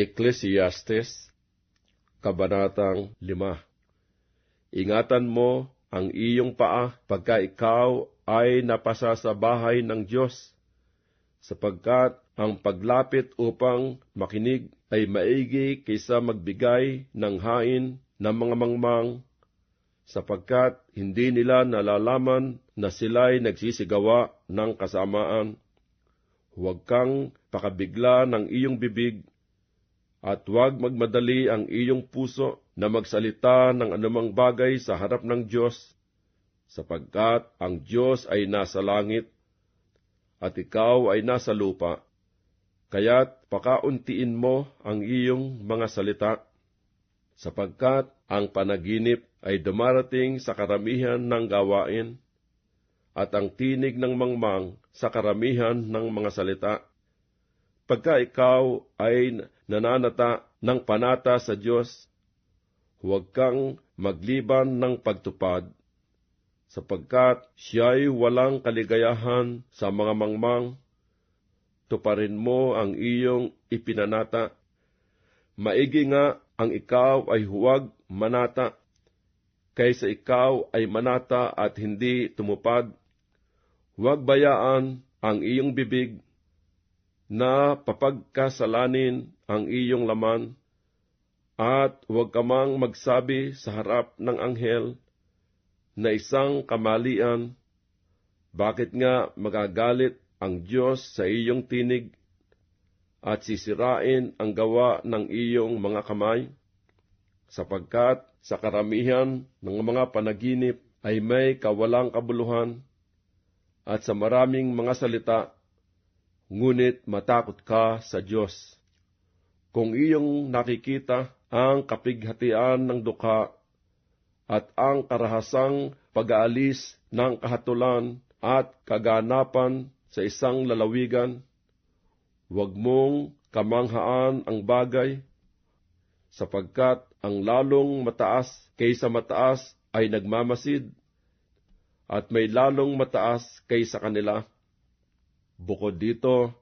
Ecclesiastes, Kabanatang 5 Ingatan mo ang iyong paa pagka ikaw ay napasa sa bahay ng Diyos, sapagkat ang paglapit upang makinig ay maigi kaysa magbigay ng hain ng mga mangmang, sapagkat hindi nila nalalaman na sila'y nagsisigawa ng kasamaan. Huwag kang pakabigla ng iyong bibig, at huwag magmadali ang iyong puso na magsalita ng anumang bagay sa harap ng Diyos, sapagkat ang Diyos ay nasa langit, at ikaw ay nasa lupa. Kaya't pakauntiin mo ang iyong mga salita, sapagkat ang panaginip ay dumarating sa karamihan ng gawain, at ang tinig ng mangmang sa karamihan ng mga salita. Pagka ikaw ay nananata ng panata sa Diyos, huwag kang magliban ng pagtupad, sapagkat siya'y walang kaligayahan sa mga mangmang, tuparin mo ang iyong ipinanata. Maigi nga ang ikaw ay huwag manata, kaysa ikaw ay manata at hindi tumupad. Huwag bayaan ang iyong bibig na papagkasalanin ang iyong laman, at huwag ka mang magsabi sa harap ng anghel na isang kamalian, bakit nga magagalit ang Diyos sa iyong tinig at sisirain ang gawa ng iyong mga kamay? Sapagkat sa karamihan ng mga panaginip ay may kawalang kabuluhan at sa maraming mga salita, ngunit matakot ka sa Diyos. Kung iyong nakikita ang kapighatian ng dukha at ang karahasang pag-aalis ng kahatulan at kaganapan sa isang lalawigan, huwag mong kamanghaan ang bagay, sapagkat ang lalong mataas kaysa mataas ay nagmamasid, at may lalong mataas kaysa kanila. Bukod dito,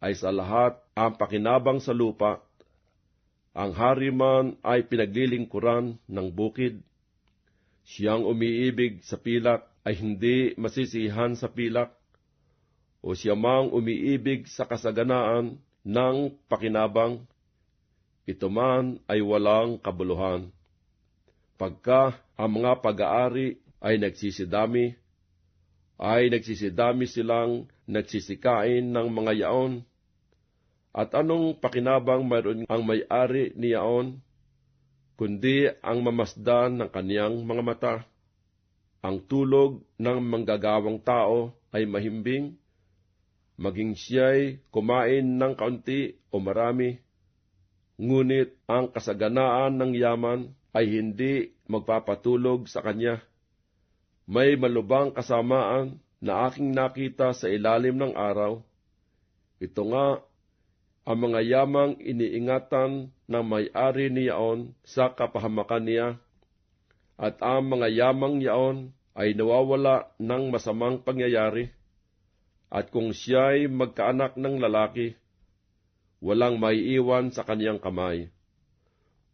ay sa lahat ang pakinabang sa lupa, ang hari man ay pinaglilingkuran ng bukid. Siyang umiibig sa pilak ay hindi masisihan sa pilak, o siya mang umiibig sa kasaganaan ng pakinabang, ito man ay walang kabuluhan. Pagka ang mga pag-aari ay nagsisidami, ay nagsisidami silang nagsisikain ng mga yaon. At anong pakinabang mayroon ang may-ari ni yaon, kundi ang mamasdan ng kaniyang mga mata. Ang tulog ng manggagawang tao ay mahimbing, maging siya'y kumain ng kaunti o marami, ngunit ang kasaganaan ng yaman ay hindi magpapatulog sa kanya. May malubang kasamaan na aking nakita sa ilalim ng araw. Ito nga, ang mga yamang iniingatan ng may-ari niyaon sa kapahamakan niya, at ang mga yamang yaon ay nawawala ng masamang pangyayari, at kung siya'y magkaanak ng lalaki, walang maiiwan sa kaniyang kamay.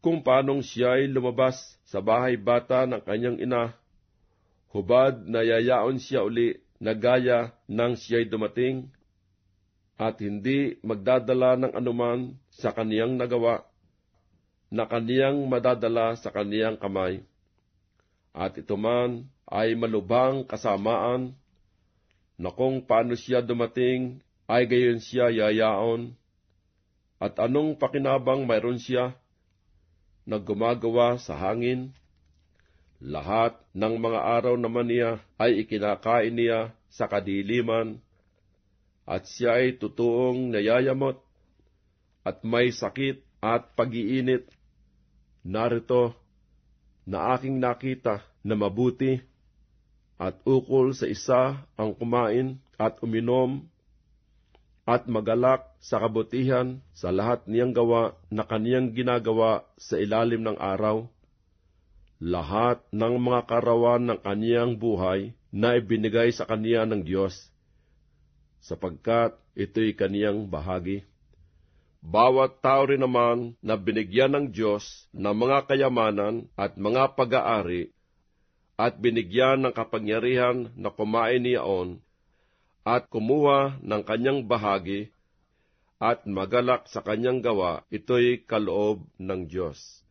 Kung paanong siya'y lumabas sa bahay bata ng kanyang ina, hubad na yayaon siya uli na gaya ng siya'y dumating, at hindi magdadala ng anuman sa kaniyang nagawa, na kaniyang madadala sa kaniyang kamay. At ito man ay malubang kasamaan, na kung paano siya dumating, ay gayon siya yayaon, at anong pakinabang mayroon siya na gumagawa sa hangin. Lahat ng mga araw naman niya ay ikinakain niya sa kadiliman, at siya ay totoong nayayamot, at may sakit at pag-iinit. Narito na aking nakita na mabuti, at ukol sa isa ang kumain at uminom at magalak sa kabutihan sa lahat niyang gawa na kaniyang ginagawa sa ilalim ng araw. Lahat ng mga karawan ng kaniyang buhay na ibinigay sa kaniya ng Diyos, sapagkat ito'y kaniyang bahagi. Bawat tao rin naman na binigyan ng Diyos ng mga kayamanan at mga pag-aari at binigyan ng kapangyarihan na kumain niyaon at kumuha ng kanyang bahagi at magalak sa kanyang gawa, ito'y kaloob ng Diyos.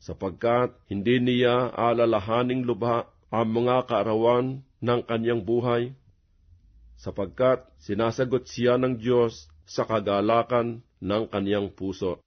Sapagkat hindi niya alalahaning lubha ang mga kaarawan ng kanyang buhay, sapagkat sinasagot siya ng Diyos sa kagalakan ng kaniyang puso.